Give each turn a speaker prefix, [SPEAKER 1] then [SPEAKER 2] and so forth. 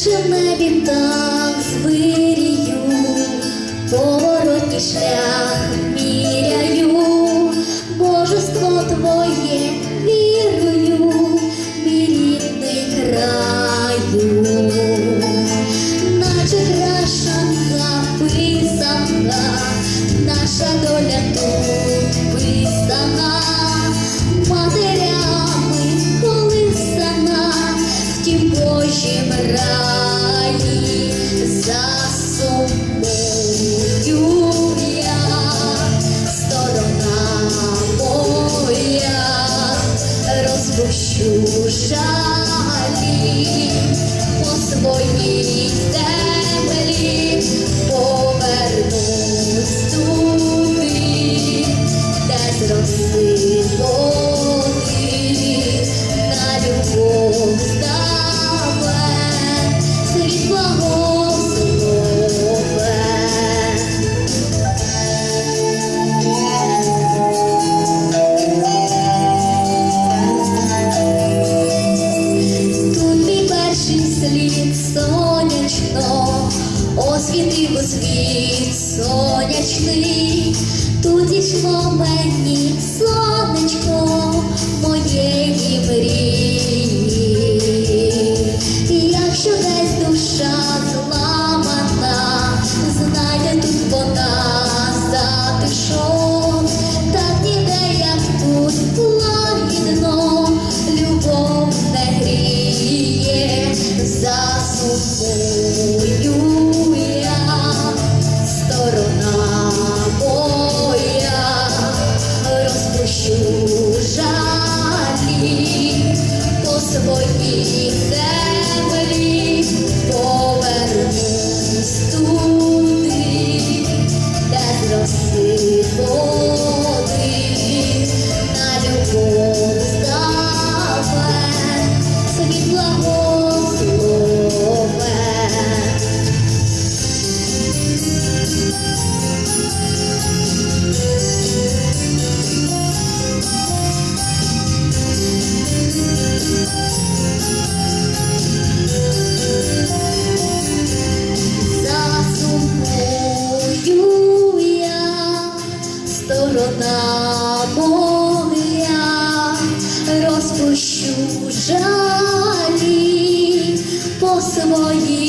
[SPEAKER 1] наче в небі так звирію, поворотній шлях міряю, божество твоє вірую, мій рідний краю, наче крашанка писанка, наша доля тут писана. За раї засумую я, сторона моя, розпущу жалі освітив у світ сонячний, тут зійшло мені сонечко моєї мрії. Якщо десь душа зламана, знайде тут вона затишок, так ніде, як тут лагідно, любов не гріє, засумую розпущу по своїй